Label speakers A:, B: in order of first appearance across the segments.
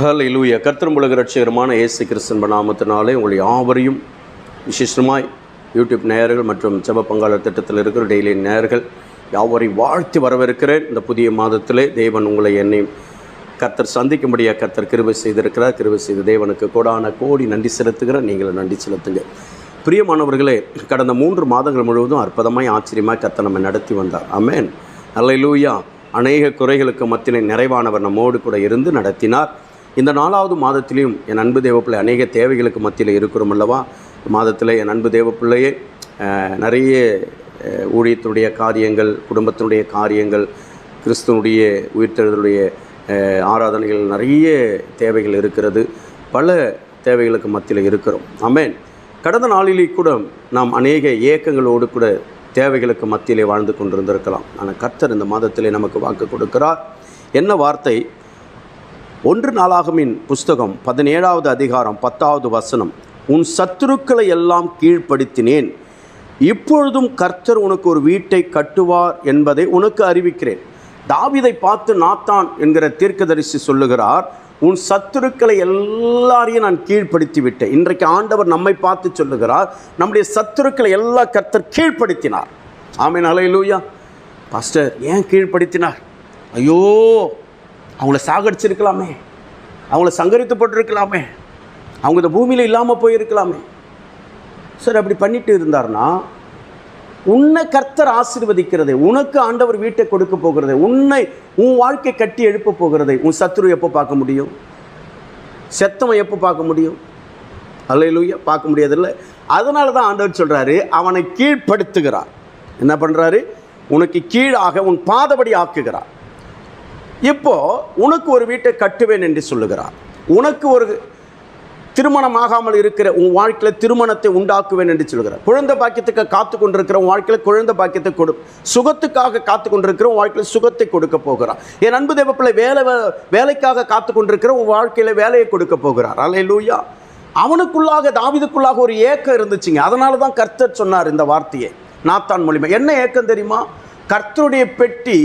A: ஹalleluya கர்த்தரும் உலக ரட்சகரமான ஏசு கிறிஸ்தன் நாமத்தினாலே உங்களை யாவரையும் விசேஷமாய் யூடியூப் நேயர்கள் மற்றும் ஜெப பங்காளர் திட்டத்தில் இருக்கிற டெய்லி நேயர்கள் யாவரையும் வாழ்த்தி வரவேற்கிறேன். இந்த புதிய மாதத்திலே தேவன் உங்களை என்னையும் கர்த்தர் சந்திக்கும்படியாக கர்த்தர் கிருபை செய்திருக்கிறார். கிருபை செய்த தேவனுக்கு கோடான கோடி நன்றி செலுத்துகிறேன் நீங்களும் நன்றி செலுத்துங்க. பிரியமானவர்களே கடந்த மூன்று மாதங்கள் முழுவதும் அற்புதமாய் ஆச்சரியமாக கர்த்தர் நம்ம நடத்தி வந்தார். அமென் அல்ல லூயா அநேக குறைகளுக்கு மத்தியிலே நிறைவானவர் நம்மோடு கூட இருந்து நடத்தினார். இந்த நாலாவது மாதத்திலையும் என் அன்பு தேவப்பிள்ளை அநேக தேவைகளுக்கு மத்தியில் இருக்கிறோம் அல்லவா மாதத்தில் என் அன்பு தேவப்பிள்ளையே நிறைய ஊழியத்தினுடைய காரியங்கள் குடும்பத்தினுடைய காரியங்கள் கிறிஸ்துவனுடைய உயிர்த்தெழுதலுடைய ஆராதனைகள் நிறைய தேவைகள் இருக்கிறது. பல தேவைகளுக்கு மத்தியில் இருக்கிறோம். ஆமென். கடந்த நாளிலே கூட நாம் அநேக ஏக்கங்களோடு கூட தேவைகளுக்கு மத்தியிலே வாழ்ந்து கொண்டிருந்திருக்கலாம். ஆனால் கர்த்தர் இந்த மாதத்திலே நமக்கு வாக்கு கொடுக்கிறார். என்ன வார்த்தை? ஒன்று நாளாகமின் புஸ்தகம் பதினேழாவது அதிகாரம் பத்தாவது வசனம். உன் சத்துருக்களை எல்லாம் கீழ்ப்படுத்தினேன். இப்பொழுதும் கர்த்தர் உனக்கு ஒரு வீட்டை கட்டுவார் என்பதை உனக்கு அறிவிக்கிறேன். தாவிதை பார்த்து நாத்தான் என்கிற தீர்க்கதரிசி சொல்லுகிறார் உன் சத்துருக்களை எல்லாரையும் நான் கீழ்ப்படுத்தி விட்டேன் இன்றைக்கு ஆண்டவர் நம்மை பார்த்து சொல்லுகிறார் நம்முடைய சத்துருக்களை எல்லா கர்த்தர் கீழ்ப்படுத்தினார். ஆமீன் அலையிலூயா பாஸ்டர் ஏன் கீழ்ப்படுத்தினார்? ஐயோ அவங்கள சாகடிச்சிருக்கலாமே. அவங்கள சங்கரித்து போட்டிருக்கலாமே. அவங்க இந்த பூமியில் இல்லாமல் போயிருக்கலாமே. சார் அப்படி பண்ணிட்டு இருந்தார்னா உன்னை கர்த்தர் ஆசிர்வதிக்கிறது உனக்கு ஆண்டவர் வீட்டை கொடுக்க போகிறது உன்னை உன் வாழ்க்கை கட்டி எழுப்ப போகிறது உன் சத்ரு எப்போ பார்க்க முடியும்? செத்தவன் எப்போ பார்க்க முடியும்? அல்லையிலூயா பார்க்க முடியாதில்லை. அதனால தான் ஆண்டவர் சொல்கிறாரு அவனை கீழ்ப்படுத்துகிறார். என்ன பண்ணுறாரு உனக்கு கீழாக உன் பாதபடி ஆக்குகிறார். இப்போ உனக்கு ஒரு வீட்டை கட்டுவேன் என்று சொல்லுகிறார். உனக்கு ஒரு திருமணம் ஆகாமல் இருக்கிற உன் வாழ்க்கையில் திருமணத்தை உண்டாக்குவேன் என்று சொல்கிறார் குழந்தை பாக்கியத்துக்கு காத்து கொண்டிருக்கிற உன் வாழ்க்கையில் குழந்தை பாக்கியத்தை கொடு சுகத்துக்காக காத்து கொண்டிருக்கிற உன் வாழ்க்கையில் சுகத்தை கொடுக்க போகிறார். என் அன்பு தேவப்பிள்ளை வேலை வேலைக்காக காத்து கொண்டிருக்கிற உன் வாழ்க்கையில் வேலையை கொடுக்க போகிறார். அல்ல லூயா அவனுக்குள்ளாக தாவிதுக்குள்ளாக ஒரு ஏக்கம் இருந்துச்சுங்க. அதனால தான் கர்த்தர் சொன்னார் இந்த வார்த்தையை. நாத்தான் மூலிமா என்ன ஏக்கம் தெரியுமா? கர்த்தருடைய பெட்டி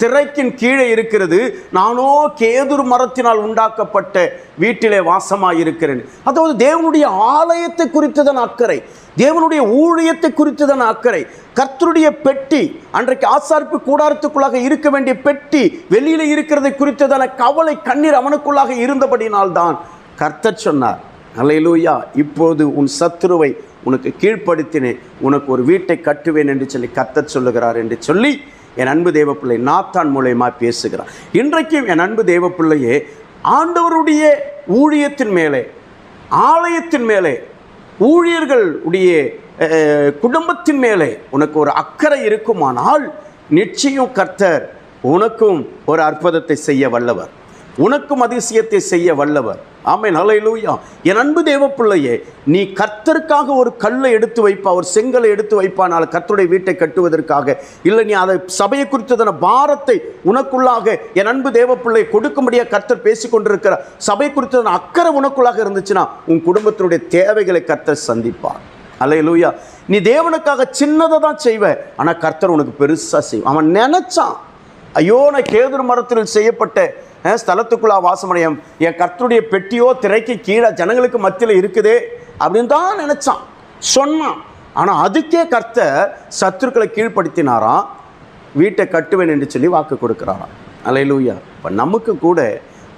A: திரைக்கின் கீழே இருக்கிறது. நானோ கேதுரு மரத்தினால் உண்டாக்கப்பட்ட வீட்டிலே வாசமாயிருக்கிறேன். அதாவது தேவனுடைய ஆலயத்தை குறித்ததன் அக்கறை தேவனுடைய ஊழியத்தை குறித்ததன் அக்கறை கர்த்தருடைய பெட்டி அன்றைக்கு ஆசாரிப்பு கூடாரத்துக்குள்ளாக இருக்க வேண்டிய பெட்டி வெளியில இருக்கிறதை குறித்ததான கவலை கண்ணீர் அவனுக்குள்ளாக இருந்தபடினால்தான் கர்த்தர் சொன்னார். அலையிலூயா இப்போது உன் சத்துருவை உனக்கு கீழ்ப்படுத்தினேன். உனக்கு ஒரு வீட்டை கட்டுவேன் என்று சொல்லி கத்தச் சொல்லுகிறார் என்று சொல்லி என் அன்பு தேவப்பிள்ளை நாத்தான் மூலயமா பேசுகிறார். இன்றைக்கும் என் அன்பு தேவப்பிள்ளையே ஆண்டவருடைய ஊழியத்தின் மேலே ஆலயத்தின் மேலே ஊழியர்கள் உடைய குடும்பத்தின் மேலே உனக்கு ஒரு அக்கறை இருக்குமானால் நிச்சயம் கர்த்தர் உனக்கும் ஒரு அற்புதத்தை செய்ய வல்லவர். உனக்கும் அதிசயத்தை செய்ய வல்லவர். ஆமென் ஹalleluya. என் அன்பு தேவப்பிள்ளையே நீ கர்த்தருக்காக ஒரு கல்லை எடுத்து வைப்பா ஒரு செங்கலை எடுத்து வைப்பானால் கர்த்தருடைய வீட்டை கட்டுவதற்காக. இல்லை நீ அதை சபையை குறித்ததான பாரத்தை உனக்குள்ளாக என் அன்பு தேவப்பிள்ளை கொடுக்கும்படியாக கர்த்தர் பேசிக் கொண்டிருக்கிற சபை குறித்ததான அக்கறை உனக்குள்ளாக இருந்துச்சுன்னா உன் குடும்பத்தினுடைய தேவைகளை கர்த்தர் சந்திப்பார். அல்லேலூயா நீ தேவனுக்காக சின்னதை தான் செய்வ ஆனால் கர்த்தர் உனக்கு பெருசாக செய்வான் அவன் நினைச்சான் ஐயோ நான் கேதுரு மரத்தில் செய்யப்பட்ட ஸ்தலத்துக்குள்ளா வாசமடையும் என் கர்த்தருடைய பெட்டியோ திரைக்கு கீழே ஜனங்களுக்கு மத்தியில் இருக்குது அப்படின்னு தான் நினச்சான். சொன்னான். ஆனால் அதுக்கே கர்த்தர் சத்துருக்களை கீழ்ப்படுத்தினாராம். வீட்டை கட்டுவேன் என்று சொல்லி வாக்கு கொடுக்குறாராம். அலையிலூயா இப்போ நமக்கு கூட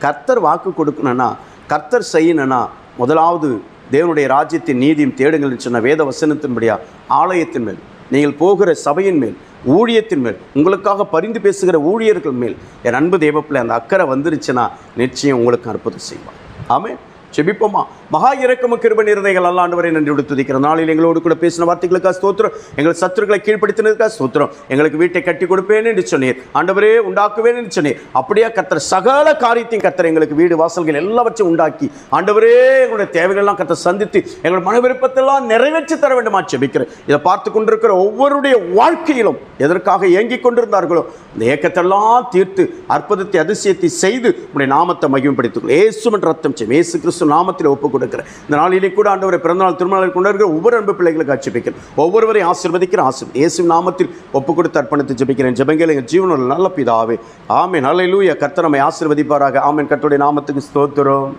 A: கர்த்தர் வாக்கு கொடுக்கணும்னா கர்த்தர் செய்யணும்னா முதலாவது தேவனுடைய ராஜ்யத்தின் நீதியும் தேடுங்கள் சொன்ன வேத வசனத்தின்படியா ஆலயத்தின் மேல் நீங்கள் போகிற சபையின் மேல் ஊழியத்தின் மேல் உங்களுக்காக பரிந்து பேசுகிற ஊழியர்கள் மேல் என் அன்பு தேவப்பிள்ளை அந்த அக்கறை வந்துருச்சுன்னா நிச்சயம் உங்களுக்கு அற்புதம் செய்வான் ஆமே செபிப்போமா? மகா இறக்கம கிருப நிறதைகள் அல்லாண்டவரை நன்றி துதிக்கிற நாளில் எங்களோடு கூட பேசின வார்த்தைகளுக்காக ஸ்தோத்திரம். எங்கள் சத்துருக்களை கீழ்ப்படுத்தினதுக்காக ஸ்தோத்திரம். எங்களுக்கு வீட்டை கட்டி கொடுப்பேன் என்று சொன்னீர். ஆண்டவரே உண்டாக்குவேன் என்று சொன்னீர். அப்படியே கத்தர் சகல காரியத்தையும் கத்தர் எங்களுக்கு வீடு வாசல்கள் எல்லாவற்றையும் உண்டாக்கி ஆண்டவரே எங்களுடைய தேவைகள் எல்லாம் கத்தர் சந்தித்து எங்கள் மன விருப்பத்தெல்லாம் நிறைவேற்றி தர வேண்டுமா செபிக்கிறேன் இதை பார்த்து கொண்டிருக்கிற ஒவ்வொருடைய வாழ்க்கையிலும் எதற்காக ஏங்கிக் கொண்டிருந்தார்களோ இந்த ஏக்கத்தெல்லாம் தீர்த்து அற்புதத்தை அதிசயத்தை செய்து உடைய நாமத்தை மகிமைப்படுத்திக் ஏசுமன் ரத்தம் செய்யும் ஏசு கிறிஸ்து நாமத்தில் ஒப்புக்கொண்டு கொடுக்கிறேன். இந்த நாளிலே கூட ஆண்டவரை பிறந்தநாள் திருமணம் கொண்டாடுகிற ஒவ்வொரு அன்பு பிள்ளைகளுக்கு ஆட்சிப்பிக்கிறேன் ஒவ்வொருவரையும் ஆசிர்வதிக்கிற ஆசீர் இயேசு நாமத்தில் ஒப்பு கொடுத்து அர்ப்பணித்து ஜெபிக்கிறேன். ஜபங்கள் எங்கள் ஜீவனில் நல்ல பிதாவே. ஆமென். ஹalleluya. கர்த்தர் நம்மை ஆசிர்வதிப்பாராக. ஆமேன். கர்த்தருடைய நாமத்துக்கு ஸ்தோத்திரம்.